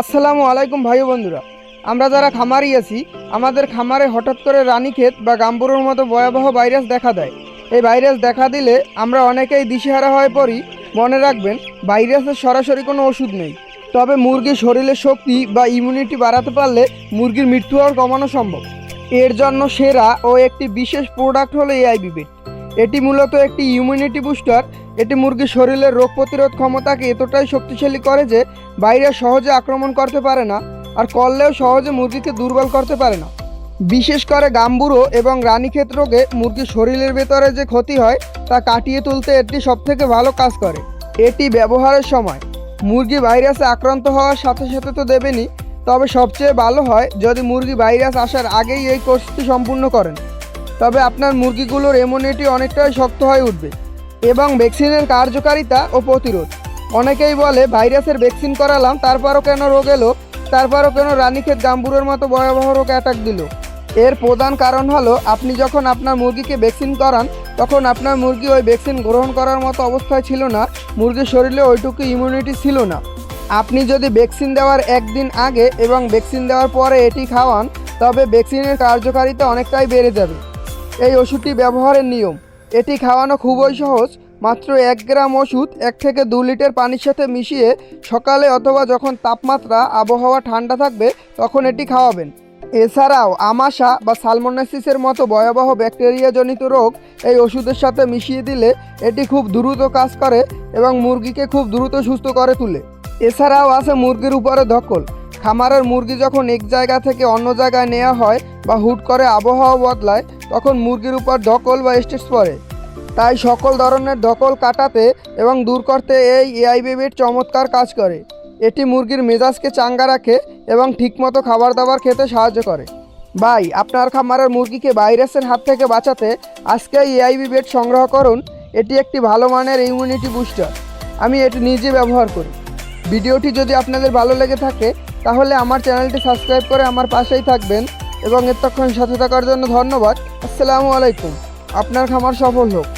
আসসালামু আলাইকুম ভাই বন্ধুরা। আমরা যারা খামারি আছি, আমাদের খামারে হঠাৎ করে রানীক্ষেত বা গাম্বুরোর মতো ভয়াবহ ভাইরাস দেখা দেয়। এই ভাইরাস দেখা দিলে আমরা অনেকেই দিশেহারা হয়ে পড়ি। মনে রাখবেন ভাইরাসের সরাসরি কোনো ওষুধ নেই। তবে মুরগির শরীরের শক্তি বা ইমিউনিটি বাড়াতে পারলে মুরগির মৃত্যু হওয়ার কমানো সম্ভব। এর জন্য সেরা ও একটি বিশেষ প্রোডাক্ট হলো এআই বিবেট এটি মূলত একটি ইমিউনিটি বুস্টার এটি মুরগির শরীরের রোগ প্রতিরোধ ক্ষমতাকে এতটাই শক্তিশালী করে যে ভাইরাস সহজে আক্রমণ করতে পারে না আর করলেও সহজে মুরগিকে দুর্বল করতে পারে না। বিশেষ করে গাম্বুরো এবং রানীক্ষেত রোগে মুরগির শরীরের ভেতরে যে ক্ষতি হয়, তা কাটিয়ে তুলতে এটি সবথেকে ভালো কাজ করে। এটি ব্যবহারের সময়। মুরগি ভাইরাসে আক্রান্ত হওয়ার সাথে সাথে তো দেবেনই তবে সবচেয়ে ভালো হয় যদি মুরগি ভাইরাস আসার আগেই এই কোর্সটি সম্পূর্ণ করেন। তবে আপনার মুরগিগুলোর ইমিউনিটি অনেকটাই শক্ত হয়ে উঠবে। এবং ভ্যাকসিনের কার্যকারিতা ও প্রতিরোধ। অনেকেই বলে, ভাইরাসের ভ্যাকসিন করালাম, তারপরও কেন রোগ এলো তারপরও কেন রানীক্ষেত গাম্বুরের মতো ভয়াবহ রোগ অ্যাটাক দিল? এর প্রধান কারণ হলো, আপনি যখন আপনার মুরগিকে ভ্যাকসিন করান, তখন আপনার মুরগি ওই ভ্যাকসিন গ্রহণ করার মতো অবস্থায় ছিল না, মুরগির শরীরে ওইটুকু ইমিউনিটি ছিল না। আপনি যদি ভ্যাকসিন দেওয়ার একদিন আগে এবং ভ্যাকসিন দেওয়ার পরে এটি খাওয়ান, তবে ভ্যাকসিনের কার্যকারিতা অনেকটাই বেড়ে যাবে। এই ওষুধটি ব্যবহারের নিয়ম। এটি খাওয়ানো খুবই সহজ, মাত্র এক গ্রাম ওষুধ, এক থেকে দু লিটার পানির সাথে মিশিয়ে সকালে অথবা যখন তাপমাত্রা, আবহাওয়া ঠান্ডা থাকবে, তখন এটি খাওয়াবেন। এছাড়াও আমাশা বা সালমোনাসিসের মতো ভয়াবহ ব্যাকটেরিয়াজনিত রোগ এই ওষুধের সাথে মিশিয়ে দিলে এটি খুব দ্রুত কাজ করে এবং মুরগিকে খুব দ্রুত সুস্থ করে তোলে। এছাড়াও আছে মুরগির উপরে ধকল। খামারের মুরগি যখন এক জায়গা থেকে অন্য জায়গায় নেওয়া হয় বা হুট করে আবহাওয়া বদলায়, তখন মুরগির উপর ধকল বা স্টেজ পড়ে। তাই সকল ধরনের ধকল কাটাতে এবং দূর করতে এই এআই বেবির চমৎকার কাজ করে। এটি মুরগির মেজাজকে চাঙ্গা রাখে এবং ঠিকমতো খাবার দাবার খেতে সাহায্য করে। ভাই, আপনার খামারের মুরগিকে ভাইরাসের হাত থেকে বাঁচাতে আজকে এআইবি বেড সংগ্রহ করুন। এটি একটি ভালো মানের ইমিউনিটি বুস্টার আমি এটি নিজে ব্যবহার করি। ভিডিওটি যদি আপনাদের ভালো লেগে থাকে তাহলে আমার চ্যানেলটি সাবস্ক্রাইব করে আমার পাশেই থাকবেন এবং এতক্ষণ সাথে থাকার জন্য ধন্যবাদ। আসসালামু আলাইকুম। আপনার খামার সফল হোক।